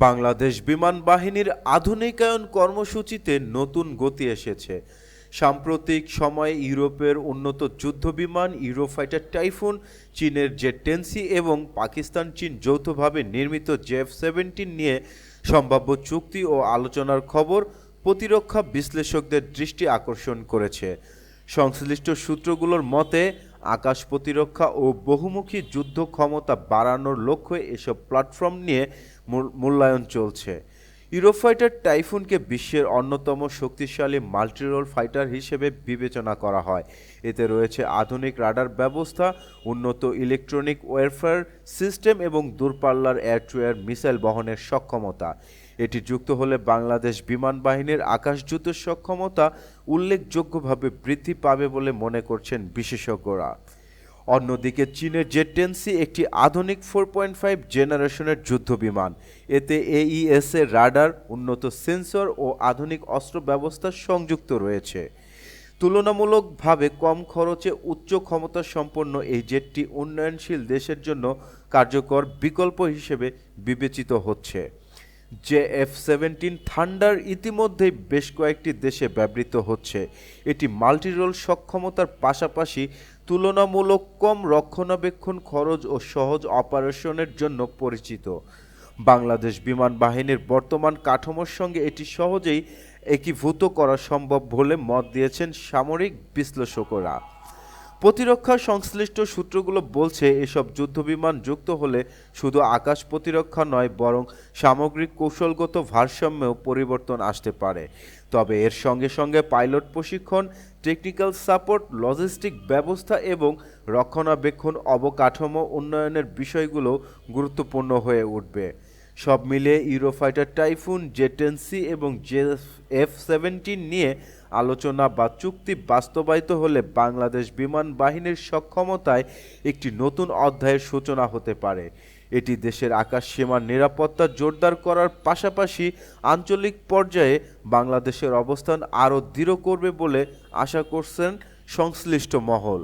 বাংলাদেশ বিমান বাহিনীর আধুনিকায়ন কর্মসূচিতে নতুন গতি এসেছে। সাম্প্রতিক সময়ে ইউরোপের উন্নত যুদ্ধবিমান ইউরোফাইটার টাইফুন, চীনের জেট টেন্সি এবং পাকিস্তান, চীন যৌথভাবে নির্মিত জেফ সেভেন্টিন নিয়ে সম্ভাব্য চুক্তি ও আলোচনার খবর প্রতিরক্ষা বিশ্লেষকদের দৃষ্টি আকর্ষণ করেছে। সংশ্লিষ্ট সূত্রগুলোর মতে আকাশ প্রতিরক্ষা ও বহুমুখী যুদ্ধ ক্ষমতা বাড়ানোর লক্ষ্যে এসব প্ল্যাটফর্ম নিয়ে মূল- মূল্যায়ন চলছে। ইউরোফাইটার টাইফুনকে বিশ্বের অন্যতম শক্তিশালী মাল্টিরোল ফাইটার হিসেবে বিবেচনা করা হয়। এতে রয়েছে আধুনিক রাডার ব্যবস্থা, উন্নত ইলেকট্রনিক ওয়ারফেয়ার সিস্টেম এবং দূরপাল্লার এয়ার টু এয়ার মিসাইল বহনের সক্ষমতা। এটি যুক্ত হলে বাংলাদেশ বিমান বাহিনীর আকাশযুদ্ধের সক্ষমতা উল্লেখযোগ্যভাবে বৃদ্ধি পাবে বলে মনে করছেন বিশেষজ্ঞরা। অন্যদিকে চীনের জেট টেন্সি একটি আধুনিক ফোর পয়েন্ট ফাইভ জেনারেশনের যুদ্ধ বিমান। এতে এইএস এর রাডার, উন্নত সেন্সর ও আধুনিক অস্ত্র ব্যবস্থা সংযুক্ত রয়েছে। তুলনামূলকভাবে কম খরচে উচ্চ ক্ষমতা সম্পন্ন এই জেটটি উন্নয়নশীল দেশের জন্য কার্যকর বিকল্প হিসেবে বিবেচিত হচ্ছে। যে এফ সেভেন্টিন থান্ডার ইতিমধ্যেই বেশ কয়েকটি দেশে ব্যবহৃত হচ্ছে। এটি মাল্টিরোল সক্ষমতার পাশাপাশি তুলনামূলক কম রক্ষণাবেক্ষণ খরচ ও সহজ অপারেশনের জন্য পরিচিত। বাংলাদেশ বিমান বাহিনীর বর্তমান কাঠামোর সঙ্গে এটি সহজেই একীভূত করা সম্ভব বলে মত দিয়েছেন সামরিক বিশ্লেষকরা। প্রতিরক্ষা সংশ্লিষ্ট সূত্রগুলো বলছে, এসব যুদ্ধবিমান যুক্ত হলে শুধু আকাশ প্রতিরক্ষা নয়, বরং সামগ্রিক কৌশলগত ভারসাম্যেও পরিবর্তন আসতে পারে। তবে এর সঙ্গে সঙ্গে পাইলট প্রশিক্ষণ, টেকনিক্যাল সাপোর্ট, লজিস্টিক ব্যবস্থা এবং রক্ষণাবেক্ষণ, অবকাঠামো উন্নয়নের বিষয়গুলো গুরুত্বপূর্ণ হয়ে উঠবে। সব মিলিয়ে ইউরোফাইটার টাইফুন জেটেন্সি এবং জে এফ সেভেন্টিন নিয়ে আলোচনা বা চুক্তি বাস্তবায়িত হলে বাংলাদেশ বিমান বাহিনীর সক্ষমতায় একটি নতুন অধ্যায়ের সূচনা হতে পারে। এটি দেশের আকাশ সীমার নিরাপত্তা জোরদার করার পাশাপাশি আঞ্চলিক পর্যায়ে বাংলাদেশের অবস্থান আরও দৃঢ় করবে বলে আশা করছেন সংশ্লিষ্ট মহল।